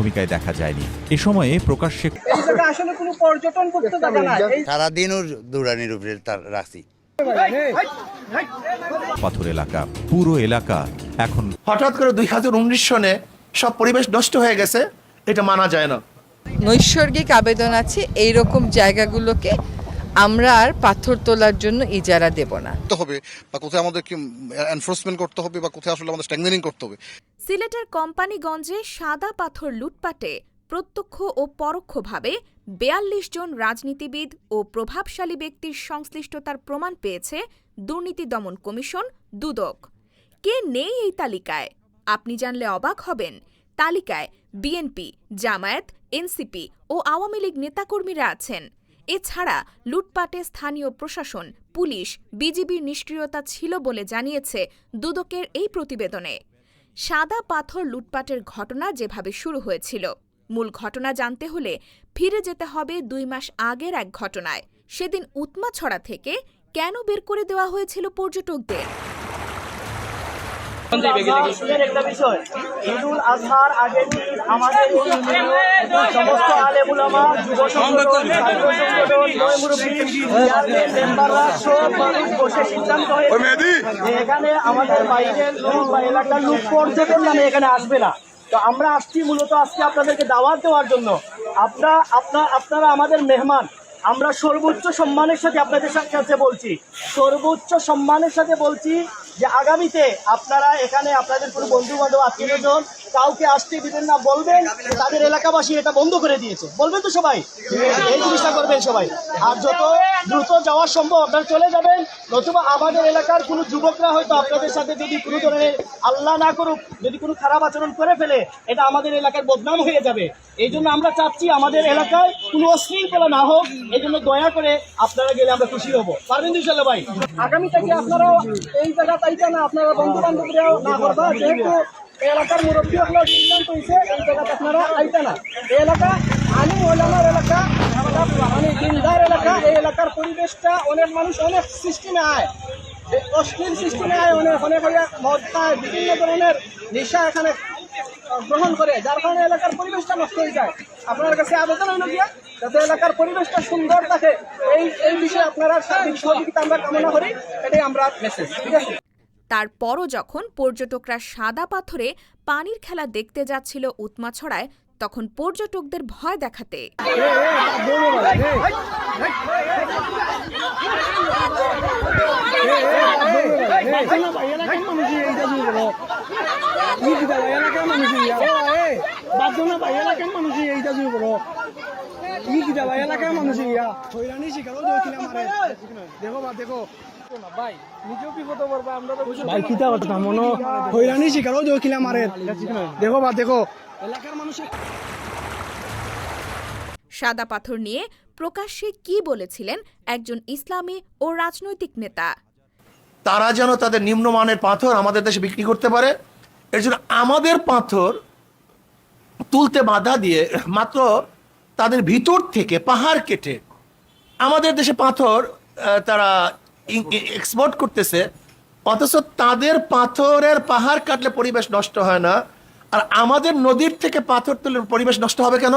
ভূমিকায় দেখা যায়নি। এ সময়ে প্রকাশ্যে এই জায়গা আসলে কোনো পর্যটন করতে জায়গা না। এই সারাদিন ওর দৌড়ানির উপরে তার রাখছি। পাথর এলাকা পুরো এলাকা এখন হঠাৎ করে দুই হাজার উনিশ সনে সব পরিবেশ নষ্ট হয়ে গেছে এটা মানা যায় না। নৈসর্গিক আবেদন আছে এই রকম জায়গাগুলোকে আমরা আর পাথর তোলার জন্য ইজারা দেব না। করতে হবে বা কোথায় আমাদের কি এনফোর্সমেন্ট করতে হবে বা কোথায় আসলে আমাদের স্ট্যাগনেনিং করতে হবে। সিলেটের কোম্পানিগঞ্জে সাদা পাথর লুটপাটে প্রত্যক্ষ ও পরোক্ষভাবে বেয়াল্লিশ জন রাজনীতিবিদ ও প্রভাবশালী ব্যক্তির সংশ্লিষ্টতার প্রমাণ পেয়েছে দুর্নীতি দমন কমিশন দুদক। কে নেই এই তালিকায়? আপনি জানলে অবাক হবেন। তালিকায় বিএনপি জামায়াত এনসিপি ও আওয়ামী লীগ নেতাকর্মীরা আছেন। এছাড়া লুটপাটে স্থানীয় প্রশাসন, পুলিশ, বিজিবির নিষ্ক্রিয়তা ছিল বলে জানিয়েছে দুদকের এই প্রতিবেদনে। সাদা পাথর লুটপাটের ঘটনা যেভাবে শুরু হয়েছিল। মূল ঘটনা জানতে হলে ফিরে যেতে হবে দুই মাস আগের এক ঘটনায়। সেদিন উৎমাছড়া থেকে কেন বের করে দেওয়া হয়েছিল পর্যটকদের? একটা বিষয় ঈদুল আজহার আগের দিন আমাদের সমস্ত আলেমুলামা যুব মেম্বাররা সব মানুষ বসে সিদ্ধান্ত হয়েছে এখানে আমাদের বাইরের লোক বা এলাকার লোক পর্যটন নামে এখানে আসবে না। তো আমরা আসছি মূলত আজকে আপনাদেরকে দাওয়াত দেওয়ার জন্য। আপনারা আপনার আপনারা আমাদের মেহমান আমরা সর্বোচ্চ সম্মানের সাথে আপনাদের কাছে বলছি। সর্বোচ্চ সম্মানের সাথে বলছি যে আগামীতে আপনারা এখানে আপনাদের কোনো বন্ধু বান্ধব আত্মীয়জন কাউকে আসতে দিবেন না, বলবেন তাদের এলাকাবাসী এটা বন্ধ করে দিয়েছে। বলবেন তো সবাই। এই জিনিসটা করবেন সবাই। আর যত দ্রুত যাওয়া সম্ভব। আপনারা চলে যাবেন, নতুবা আমাদের এলাকার কোনো যুবকরা হয়তো আপনাদের সাথে যদি কোনো ধরনের আল্লাহ না করুক, যদি কোনো খারাপ আচরণ করে ফেলে, এটা আমাদের এলাকার বদনাম হয়ে যাবে। এই জন্য আমরা চাচ্ছি আমাদের এলাকায় কোনো অশৃঙ্খলা না হোক, এই জন্য দয়া করে আপনারা গেলে আমরা খুশি হব। পারবেন ইনশাল্লাহ ভাই? আগামী থেকে আপনারাও এই জায়গা তাইটা না? আপনারা বন্ধু বান্ধবরাও না করবা? যেহেতু এলাকার মুরব্বী হলো সিদ্ধান্ত হয়েছে, এই জায়গাতে আপনারা আইতা না? এলাকা আলী ওলামার এলাকা মানে এলাকা, এই এলাকার পরিবেশটা অনেক মানুষ অনেক সিস্টেমে আয় অশ্লীল সিস্টেমে আয় অনেক অনেক মদ খায় বিভিন্ন ধরনের নেশা এখানে গ্রহণ করে, যার কারণে এলাকার পরিবেশটা নষ্ট হয়ে যায়। আপনার কাছে আবেদন হইল গিয়া, যাতে এলাকার পরিবেশটা সুন্দর থাকে, এই এই বিষয়ে আপনারা সার্বিক সহযোগিতা আমরা কামনা করি, এটাই আমরা মেসেজ ঠিক আছে? তারপরও যখন পর্যটকরা সাদা পাথরে পানির খেলা দেখতে যাচ্ছিল উৎমাছড়ায় তখন পর্যটকদের ভয় দেখাতে ভাই কিতা কথা মনো হইরানি শিকারও জয়খিলা মারে দেখো বা দেখো। সাদা পাথর নিয়ে প্রকাশ্যে কি বলেছিলেন একজন ইসলামী ও রাজনৈতিক নেতা? তারা যেন তাদের নিম্নমানের পাথর আমাদের দেশে বিক্রি করতে পারে এর জন্য আমাদের পাথর তুলতে বাধা দিয়ে মাত্র তাদের ভিতর থেকে পাহাড় কেটে আমাদের দেশে পাথর আহ, তারা এক্সপোর্ট করতেছে, অথচ তাদের পাথরের পাহাড় কাটলে পরিবেশ নষ্ট হয় না, আর আমাদের নদীর থেকে পাথর তুলে পরিবেশ নষ্ট হবে কেন?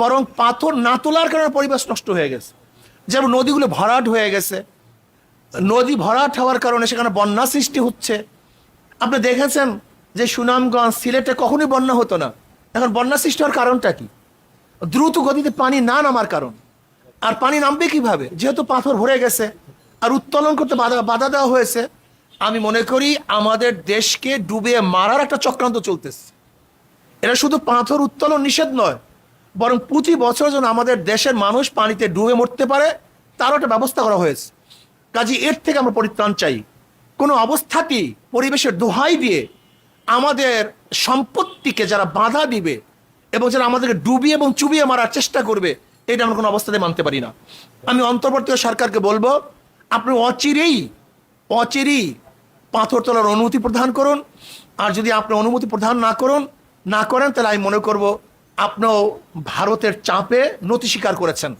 বরং পাথর না তোলার কারণে পরিবেশ নষ্ট হয়ে গেছে। যেমন নদীগুলো ভরাট হয়ে গেছে, নদী ভরাট হওয়ার কারণে সেখানে বন্যা সৃষ্টি হচ্ছে। আপনি দেখেছেন যে সুনামগঞ্জ সিলেটে কখনোই বন্যা হতো না। এখন বন্যা সৃষ্টি হওয়ার কারণটা কি? দ্রুত গতিতে পানি না নামার কারণ। আর পানি নামবে কীভাবে? যেহেতু পাথর ভরে গেছে আর উত্তোলন করতে বাধা বাধা দেওয়া হয়েছে। আমি মনে করি আমাদের দেশকে ডুবিয়ে মারার একটা চক্রান্ত চলতেছে। এটা শুধু পাথর উত্তোলন নিষেধ নয়, বরং প্রতি বছর যেন আমাদের দেশের মানুষ পানিতে ডুবে মরতে পারে, তারও একটা ব্যবস্থা করা হয়েছে। কাজে এর থেকে আমরা পরিত্রাণ চাই। কোনো অবস্থাতেই পরিবেশের দোহাই দিয়ে আমাদের সম্পত্তিকে যারা বাধা দিবে এবং যারা আমাদেরকে ডুবিয়ে এবং চুবিয়ে মারার চেষ্টা করবে, এটা আমরা কোনো অবস্থাতে মানতে পারি না। আমি অন্তর্বর্তী সরকারকে বলব আপনি অচিরেই অচিরেই পাথর তোলার অনুমতি প্রদান করুন। আর যদি আপনি অনুমতি প্রদান না করুন, না করেন, তাহলে আমি মনে করব আপনিও ভারতের চাপে নতি স্বীকার করেছেন।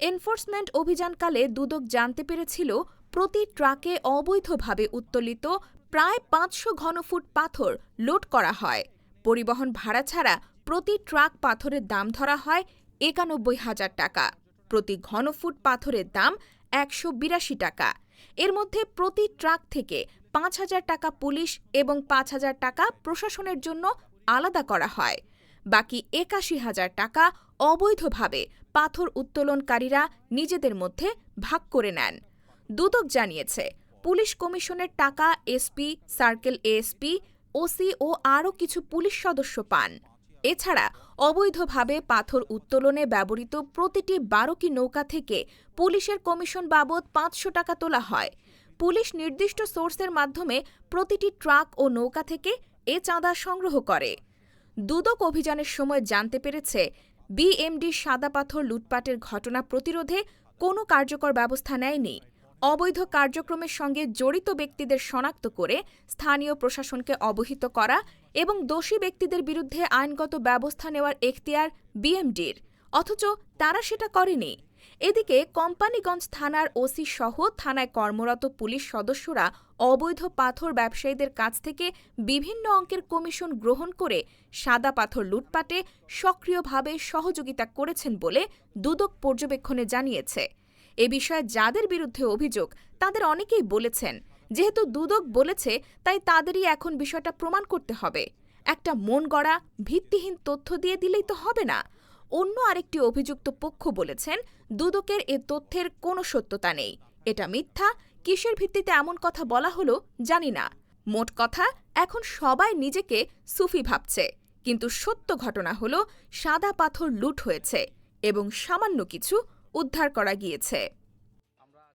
এনফোর্সমেন্ট অভিযানকালে দুদক জানতে পেরেছিল, প্রতি ট্রাকে অবৈধভাবে উত্তোলিত প্রায় পাঁচশো ঘনফুট পাথর লোড করা হয়। পরিবহন ভাড়া ছাড়া প্রতি ট্রাক পাথরের দাম ধরা হয় একানব্বই হাজার টাকা। প্রতি ঘনফুট পাথরের দাম একশো বিরাশি টাকা। এর মধ্যে প্রতি ট্রাক থেকে পাঁচ হাজার টাকা পুলিশ এবং পাঁচ হাজার টাকা প্রশাসনের জন্য আলাদা করা হয়। বাকি একাশি হাজার টাকা অবৈধভাবে পাথর উত্তোলনকারীরা নিজেদের মধ্যে ভাগ করে নেন। দুদক জানিয়েছে, পুলিশ কমিশনের টাকা এসপি, সার্কেল এএসপি, ওসি ও আরও কিছু পুলিশ সদস্য পান। এছাড়া, অবৈধভাবে পাথর উত্তোলনে ব্যবহৃত প্রতিটি বারোটি নৌকা থেকে পুলিশের কমিশন বাবদ পাঁচশো টাকা তোলা হয়। পুলিশ নির্দিষ্ট সোর্সের মাধ্যমে প্রতিটি ট্রাক ও নৌকা থেকে এ চাঁদা সংগ্রহ করে। দুদক অভিযানের সময় জানতে পেরেছে, বিএমডি সাদা পাথর লুটপাটের ঘটনা প্রতিরোধে কোনো কার্যকর ব্যবস্থা নেয়নি। অবৈধ কার্যক্রমের সঙ্গে জড়িত ব্যক্তিদের শনাক্ত করে স্থানীয় প্রশাসনকে অবহিত করা এবং দোষী ব্যক্তিদের বিরুদ্ধে আইনগত ব্যবস্থা নেওয়ার এখতিয়ার বিএমডির, অথচ তারা সেটা করেনি। এদিকে কোম্পানিগঞ্জ থানার ওসি সহ থানায় কর্মরত পুলিশ সদস্যরা অবৈধ পাথর ব্যবসায়ীদের কাছ থেকে বিভিন্ন অঙ্কের কমিশন গ্রহণ করে সাদা পাথর লুটপাটে সক্রিয়ভাবে সহযোগিতা করেছেন বলে দুদক পর্যবেক্ষণে জানিয়েছে। এ বিষয়ে যাদের বিরুদ্ধে অভিযোগ, তাদের অনেকেই বলেছেন যেহেতু দুদক বলেছে, তাই তাদেরই এখন বিষয়টা প্রমাণ করতে হবে। একটা মন গড়া, ভিত্তিহীন তথ্য দিয়ে দিলেই তো হবে না। অন্য আরেকটি অভিযুক্ত পক্ষ বলেছেন, দুদকের এ তথ্যের কোনো সত্যতা নেই। এটা মিথ্যা, কিসের ভিত্তিতে এমন কথা বলা হলো জানি না। মোট কথা, এখন সবাই নিজেকে সুফি ভাবছে। কিন্তু সত্য ঘটনা হলো, সাদা পাথর লুট হয়েছে এবং সামান্য কিছু উদ্ধার করা গিয়েছে।